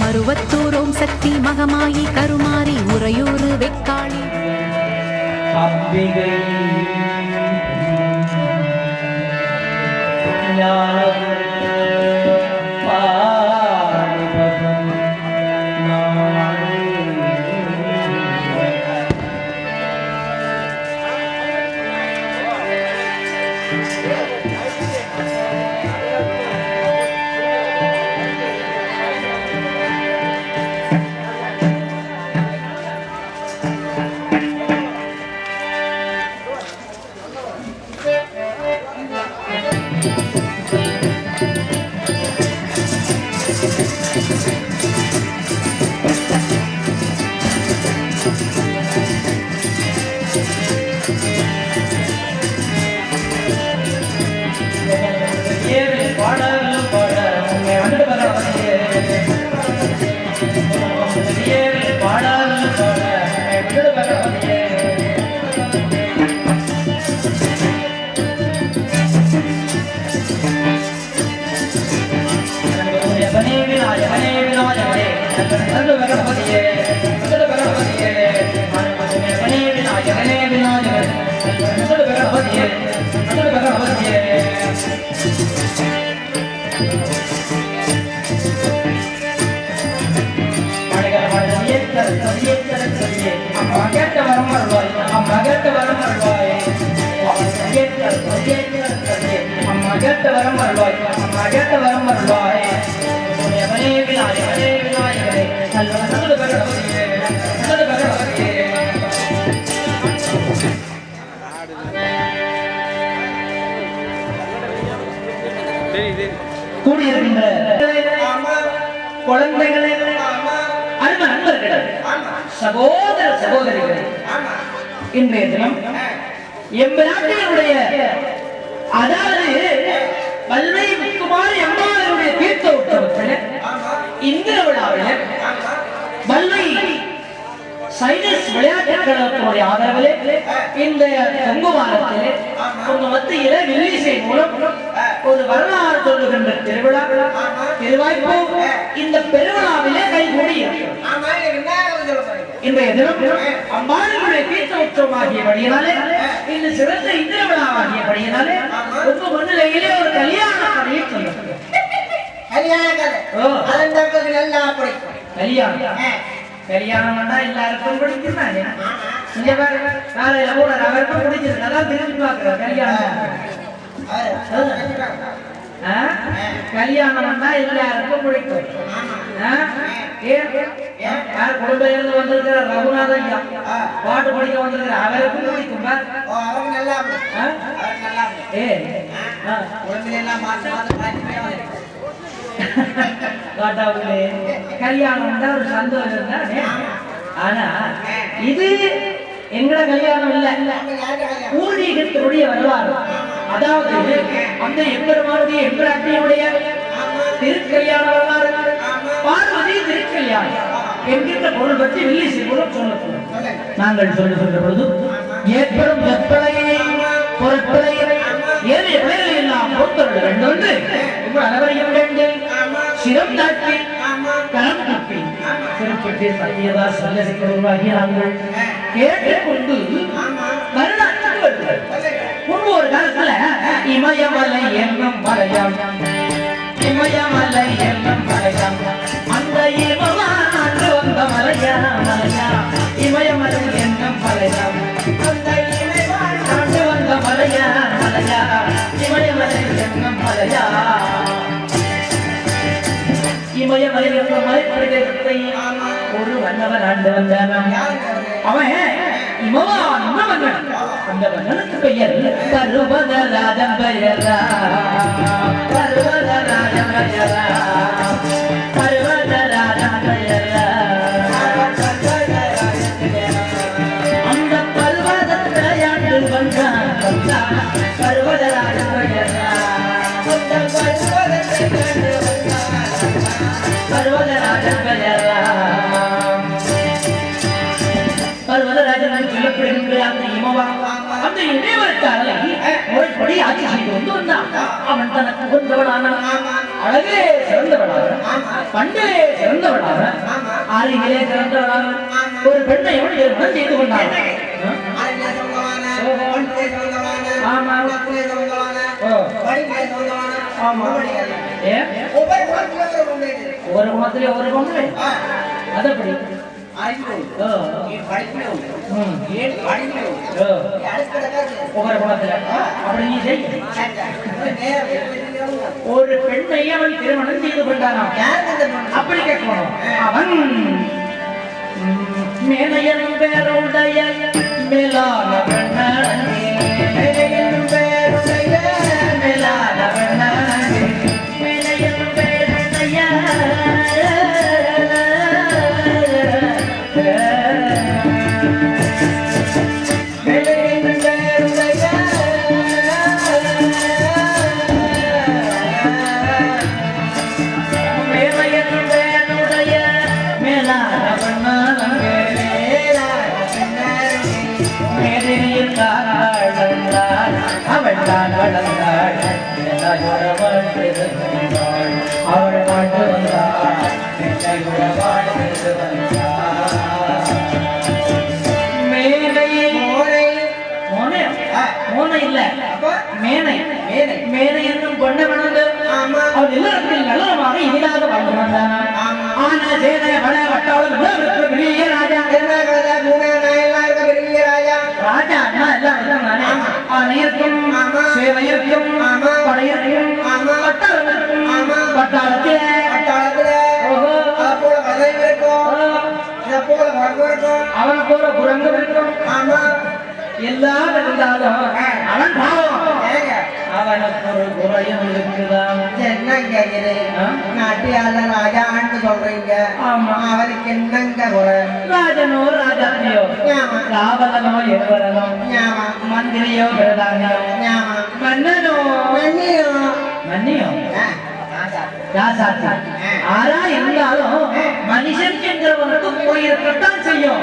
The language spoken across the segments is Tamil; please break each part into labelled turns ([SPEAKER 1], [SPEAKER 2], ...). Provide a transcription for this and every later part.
[SPEAKER 1] மருவத்தூரோம் சக்தி. மகமாயி கருமாரி உறையூறு வெக்காளி.
[SPEAKER 2] அம்பிகை விநாயகனே விநாயகனே நல்ல நல்ல கூடியிருக்கின்ற குழந்தைகளே அன்பு சகோதர சகோதரிகளே இன்றைய தினம் எம்பிராட்டியனுடைய அதாவது தீர்த்த உற்சவத்தில் இந்திர விழாவில் வல்லை சைனஸ் விளையாட்டு கழகத்தினுடைய ஆதரவிலே இந்த வில்லிசை மூலம் தினம் அம்மாளுடைய தீர்த்த உற்சவமாகிய படியினாலே இந்த சிறந்த இந்திர விழாவாகிய படியினாலே உங்க ஒரு கல்யாண கதையை சொல்லுங்க ஓ. கல்யாணம். கல்யாணம் பண்ணா எல்லாருக்கும் பிடிக்கும்? தானே இங்க பாருங்க வேலையில கூட அவருக்கும் பிடிச்சிருக்கு. அதான் திரும்பி கல்யாணம் பண்ணா. எல்லாருக்கும் பிடிக்கும். யார் குடும்பம் இருந்து வந்திருக்கிற ரகுநாதன் ஐயா. பாட்டு படிக்க வந்திருக்கிற அவருக்கும் பிடிக்கும்? ஏ. காட்டாவுலே கல்யாணம் தான் ஒரு சந்தோஷம் தானே ஆனா இது எங்கட கல்யாணம் இல்ல. பூர்வீகத்தினுடைய வரலாறு. அதாவது அந்த எம்பெருமானுடைய எம்பிராட்டியுடைய திருக்கல்யாண வரலாறு என்கின்ற பொருள் பற்றி வெள்ளி மூலம் சொல்லப்படும் நாங்கள் சொல்லுகின்ற பொழுது ஏற்படும் வெப்பலையை பொருட்களையை ஏறிய பிள்ளைகள் எல்லாம் பொறுத்தவர்கள் ரெண்டொன்று வந்து அனைவரையும் வேண்டும் சிரம் தாக்கி கரம் தப்பி திருப்பட்டி சத்தியதா சொல்லசிக்க உருவாகிய நாங்கள் கேட்டுக்கொண்டு வரலாற்றுக்கு வருங்கள் முன்பு ஒரு காலத்துல இமயமலை என்னும் மலையம் இமயமலை என்னும் மலையம் அந்த இமமான மலைப்பிரதேசத்தை ஒரு வல்லவன் ஆண்டு வந்தானாம் அவன் அந்த மன்னனுக்கு பெயர் பெயரா பெயரா செய்து வந்து வந்தான். அவன் தனக்கு உகந்தவனான அழகே சிறந்தவனாக பண்டிலே சிறந்தவனாக அறிவிலே சிறந்தவனாக ஒரு பெண்ணை எவன் திருமணம் செய்து கொண்டான்? ஆமா. ஆமா. ஏன்? ஒரு குணத்திலே ஒரு பொண்ணு அதப்படி. ஒரு பெண்ணை அவன் திருமணம் செய்து கொண்டானாம். அப்படி கேட்கணும். அவன் மேலையன் பேருடைய மேலான பெண்ணே திருந்தாள் அவள் பாட்டு வந்தாள் என்னையுறவாள் திருந்தாள் மேலை மோனை மோனை இல்ல மேனை மேனை என்னும் பொண்ணை வளர்ந்து அவள் இல்லறத்தில் நல்லறமாக இனிதாக வாழ்ந்து வந்தான் ஆனா சேனை உலகிற்கு வெளியே ராஜா. ராஜா அண்ணா இருந்தாங்க ஆணையர்க்கும்
[SPEAKER 3] ஆமா.
[SPEAKER 2] சேவையர்க்கும்
[SPEAKER 3] ஆமா.
[SPEAKER 2] படையர்க்கும்
[SPEAKER 3] ஆமா. ஆமா.
[SPEAKER 2] பட்டாளத்திலே ஓஹோ. அவன் போல குரங்கு இருக்கும். எல்லாம் இருந்தாலும் அவன் பாவம். அவனுக்கு ஒரு குறையும் இருக்குதான்
[SPEAKER 3] சொல்றீங்க.
[SPEAKER 2] ஆமா.
[SPEAKER 3] அவருக்கு என்னங்க குறை?
[SPEAKER 2] ராஜனோ ராஜாத்தியோ. ராவலனோ
[SPEAKER 3] ஞாபகம்.
[SPEAKER 2] மந்திரியோ
[SPEAKER 3] ஞாபகம்.
[SPEAKER 2] மன்னனோ?
[SPEAKER 3] மன்னியும்
[SPEAKER 2] மன்னியோ? ராசாத்தி ஆரா இருந்தாலும் மனுஷன் என்கிறவனுக்கு போயிருக்கத்தான் செய்யும்.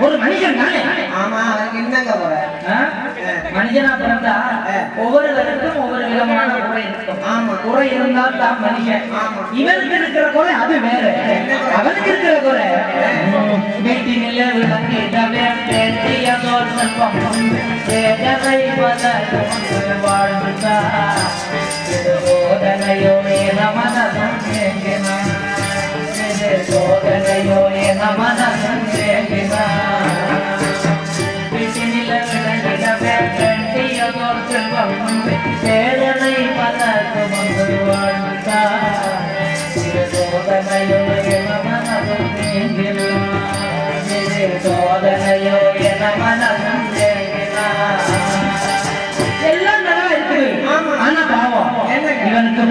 [SPEAKER 2] ஒரு மனுஷன் தானே?
[SPEAKER 3] ஆமா என்னங்க
[SPEAKER 2] ஆ? மனுஷனா பிறந்தா ஒவ்வொருவருக்கும் ஒவ்வொரு விதமான குறை இருக்கும்.
[SPEAKER 3] ஆமா.
[SPEAKER 2] குறை இருந்தால் தான் மனுஷன்.
[SPEAKER 3] ஆமா.
[SPEAKER 2] இவனுக்கு இருக்கிற குறை அது வேற. அவனுக்கு இருக்கிற குறை. வாழ்ந்தார்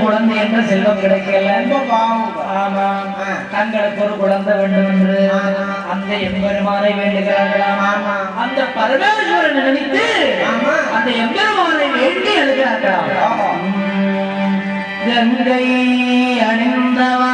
[SPEAKER 2] குழந்தை என்ற செல்வம் கிடைக்கல ஆமா. தங்களுக்கு ஒரு குழந்தை வேண்டும் என்று. அந்த எம்பெருமானை வேண்டுகிறார்களாம்
[SPEAKER 3] ஆமா.
[SPEAKER 2] அந்த பரமேஸ்வரனை நினைத்து
[SPEAKER 3] ஆமா.
[SPEAKER 2] அந்த எம்பெருமானை வேண்டி எழுகிறார்களாம் கங்கை அணிந்தவா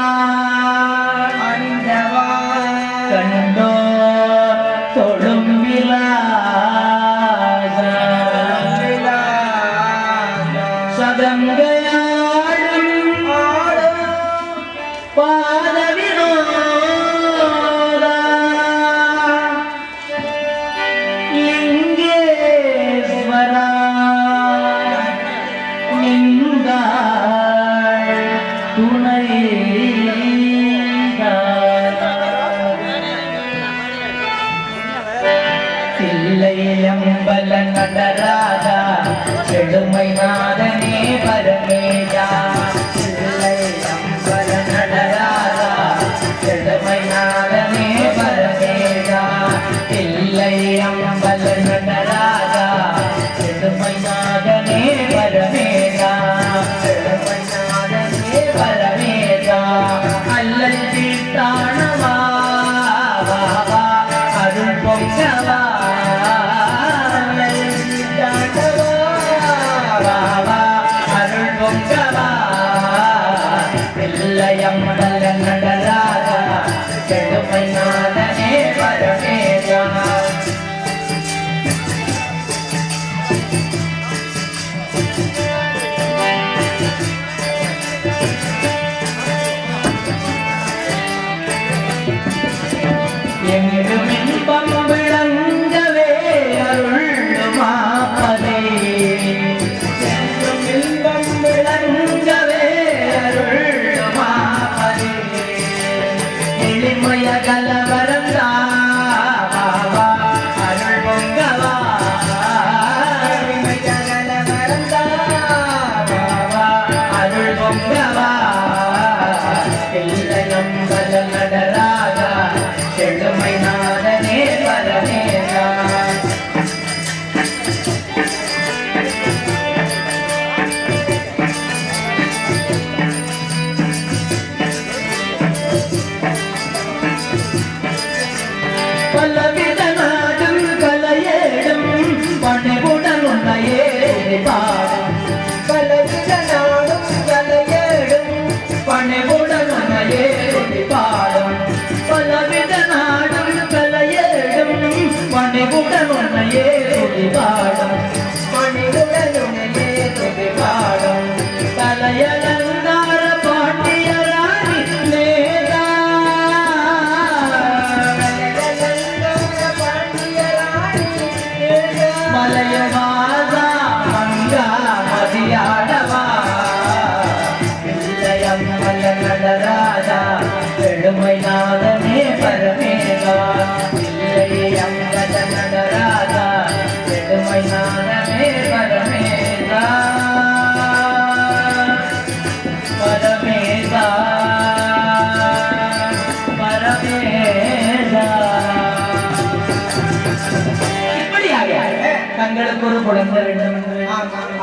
[SPEAKER 2] குழந்தை வேண்டும் என்று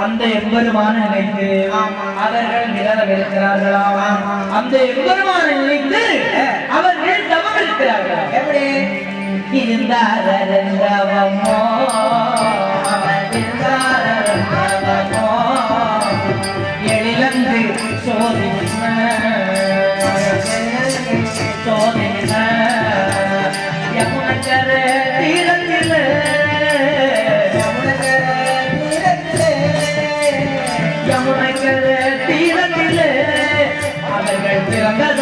[SPEAKER 2] அந்த எம்பெருமான நினைத்து அவர்கள் அந்த எம்பெருமான நினைத்து அவர்கள் தவம் இருக்கிறார்களா
[SPEAKER 3] எப்படி?
[SPEAKER 2] இருந்தாரவமோ அவர் இருந்தாரவமோ எழிலந்து சோதின சோதின யமுனக்கர அவர்கள் பிறந்த தவம்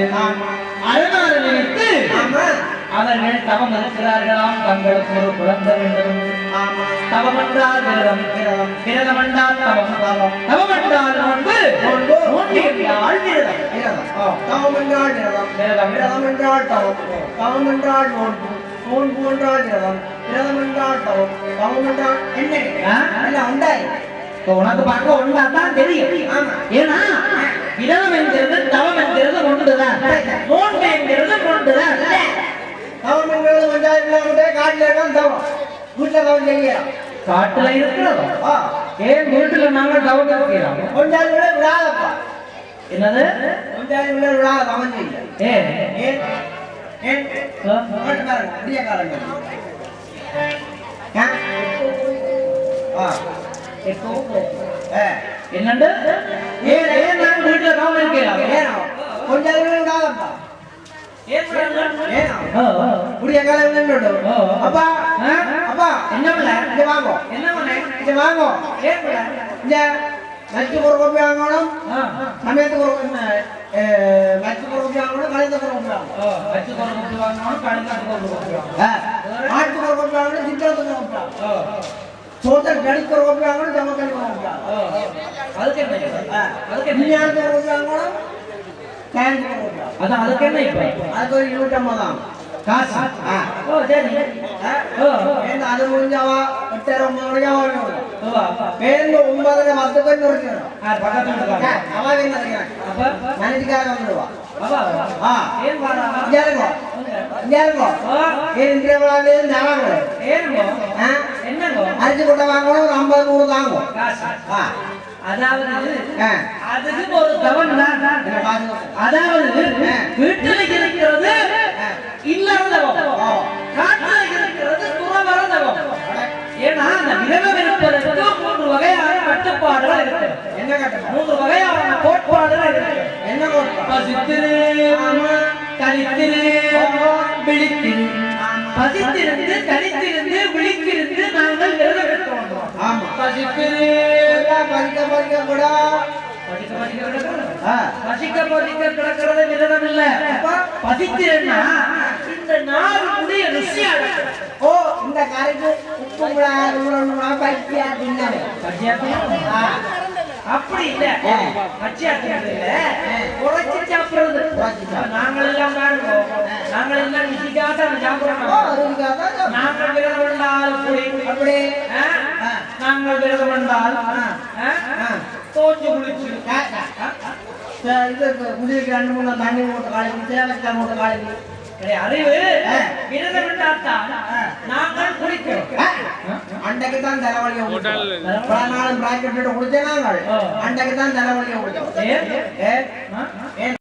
[SPEAKER 2] அரணார் நினைத்து அவர்கள் தவம் இருக்கிறார்களாம் தங்களுக்கு ஒரு குழந்தை வேண்டும். தவம் என்றால் விரதம் விரதம் என்றால் தவம். தவம். என்றால் நோன்பு. நோன்பு. என்றால் விரதம்
[SPEAKER 3] தவம் என்றால் விரதம்
[SPEAKER 2] விரதம்
[SPEAKER 3] விரதம் என்றால் தவம். தவம் என்றால் நோன்பு. நோன்பு என்றால் விரதம் விரதம் என்றால் தவம். தவம் என்றால் என்ன? உண்டாய்
[SPEAKER 2] உனக்கு பார்க்க ஒன்றா தான் தெரியும். ஏன்னா விரதம் என்கிறது தவம் என்கிறது ஒன்றுதான். நோன்பு என்கிறது ஒன்றுதான்
[SPEAKER 3] தவம் என்கிறது விரதம் காட்டில் இருக்கான் தவம். வீட்டில் தவம் செய்யலாம்.
[SPEAKER 2] காட்டுல இருக்கிறதோ?
[SPEAKER 3] ஆ.
[SPEAKER 2] ஏன் வீட்டுல நாங்கள் தவம் இருக்கிறோம்
[SPEAKER 3] விட விடாதப்பா
[SPEAKER 2] என்னது?
[SPEAKER 3] விட விடாத தவம் செய்ய
[SPEAKER 2] ஏன்?
[SPEAKER 3] ஏன்? ஏன்? விடிய காலங்கள் ஆ.
[SPEAKER 2] எப்போ?
[SPEAKER 3] ஆ.
[SPEAKER 2] என்னண்டு ஏன் ஏன் நாங்கள் வீட்டுல தவம் இருக்கிறோம்
[SPEAKER 3] ஏனோ?
[SPEAKER 2] ஏனோ ஓ, ஓ.
[SPEAKER 3] விடிய காலங்கள்
[SPEAKER 2] ஓ.
[SPEAKER 3] அப்பா? அப்பா
[SPEAKER 2] என்ன பிள்ளை?
[SPEAKER 3] இங்க வாங்கோ
[SPEAKER 2] என்ன பண்ண
[SPEAKER 3] இங்க வாங்கோ
[SPEAKER 2] ஏன் பிள்ளை?
[SPEAKER 3] இந்த நச்சுக்கு ஒரு கோப்பி வாங்கணும்
[SPEAKER 2] ஆ, ஆ.
[SPEAKER 3] சமயத்துக்கு ஒரு நச்சுக்கு ஒரு கோப்பி வாங்கணும் கழுத்துக்கு ஒரு கோப்பி வாங்கணும்
[SPEAKER 2] ஓ, வச்சு கொண்டு கொடுத்து வாங்கணும், கடுங்காட்டுக்கு கொண்டு கொடுத்து வாங்கணும்.
[SPEAKER 3] ஆ, மாட்டுக்கு ஒரு கோப்பி வாங்கணும் சித்திரத்துக்கு ஒரு கோப்பி வாங்கணும் கடிக்க ரோப்பியாங்களும் ஜமக்கடி ரோப்பியா
[SPEAKER 2] அதுக்கு என்ன இப்ப? அதுக்கு என்ன
[SPEAKER 3] விஞ்ஞானத்தை ரோப்பியாங்களும் கேன்சர் ரோப்பியா
[SPEAKER 2] அதான் அதுக்கு என்ன இப்ப?
[SPEAKER 3] அதுக்கு ஒரு இருபத்தொம்பது தான்
[SPEAKER 2] காசு. ஓ சரி. ஓ.
[SPEAKER 3] ஏன்னா அது முடிஞ்சாவா? மணிக்கா வரணும்
[SPEAKER 2] ஓ அப்பா.
[SPEAKER 3] பேருந்து ஒன்பதரை பத்து பேர் இருக்கணும்
[SPEAKER 2] ஆ பக்கத்துல இருக்காங்க
[SPEAKER 3] அவா என்ன இருக்கிறான்
[SPEAKER 2] அப்ப.
[SPEAKER 3] மனைவிக்காக வந்துடுவா
[SPEAKER 2] அப்பா.
[SPEAKER 3] ஆ.
[SPEAKER 2] ஏன் வாரா
[SPEAKER 3] இங்க இருக்கோ இங்க இருக்கோ
[SPEAKER 2] ஓ
[SPEAKER 3] ஏன் இன்றைய விழாவிலேருந்து தராங்க
[SPEAKER 2] ஏனுங்கோ
[SPEAKER 3] ஆ?
[SPEAKER 2] என்னங்கோ
[SPEAKER 3] அரிசி கொட்டை வாங்கணும் ஒரு ஐம்பது நூறு ஆ
[SPEAKER 2] அதாவது அதுக்கு ஒரு
[SPEAKER 3] பாருங்க
[SPEAKER 2] அதாவது வீட்டில் இருக்கிறது இல்லாத தவம் காட்டில் இருக்கிறது துறவர தவம் ஏன்னா அந்த விரதம் இருப்பதற்கு மூன்று வகையான கட்டுப்பாடுகள் இருக்கு
[SPEAKER 3] என்ன
[SPEAKER 2] மூன்று வகையான கோட்பாடுகள் இருக்கு
[SPEAKER 3] என்ன கொடுப்பா
[SPEAKER 2] கழித்திரு விழித்திரு. பசித்திருந்து கழித்திருந்து விழித்திருந்து நாங்கள் விரதம் வந்தோம்
[SPEAKER 3] ஆமா.
[SPEAKER 2] பசித்திரு
[SPEAKER 3] எல்லாம் பறிக்க பறிக்க கூட
[SPEAKER 2] பசிக்க பசிக்க கிடக்கிறது. விரதம் இல்ல பசித்திருன்னா இந்த நாலு முடிய ருசியா இருக்கு.
[SPEAKER 3] ஓ இந்த கரைக்கு உப்பு பைத்தியா தின்னது ஆ.
[SPEAKER 2] அப்படி இல்ல. பச்சையா இல்ல. சாப்பிடுறது
[SPEAKER 3] குறைச்சு சாப்பிடுறது.
[SPEAKER 2] நாங்கள் எல்லாம் பாருங்க சாப்பிடுறோம்
[SPEAKER 3] அதுக்காக தான்
[SPEAKER 2] நாங்கள் விரதம் கொண்டால்
[SPEAKER 3] அப்படி.
[SPEAKER 2] நாங்கள் விரதம் கொண்டால். தோஞ்சு குளிச்சு
[SPEAKER 3] இது குடிக்கு ரெண்டு மூணு தண்ணி மூட்டை காலைக்கு தேவைக்கு மூட்டை காலைக்கு
[SPEAKER 2] என்னுடைய அறிவு
[SPEAKER 3] ஆ.
[SPEAKER 2] விரதம் கொண்டாத்தான் நாங்கள் குளிக்கிறோம்
[SPEAKER 3] அன்றைக்கு தான் தலைவலியை விட்டோம் பல நாளும் பிராக்கெட் குடிச்சே நாங்கள்
[SPEAKER 2] ஆ.
[SPEAKER 3] அன்றைக்கு தான் தலைவலியை விட்டோம்
[SPEAKER 2] ஏன்?
[SPEAKER 3] ஏ
[SPEAKER 2] ஆ?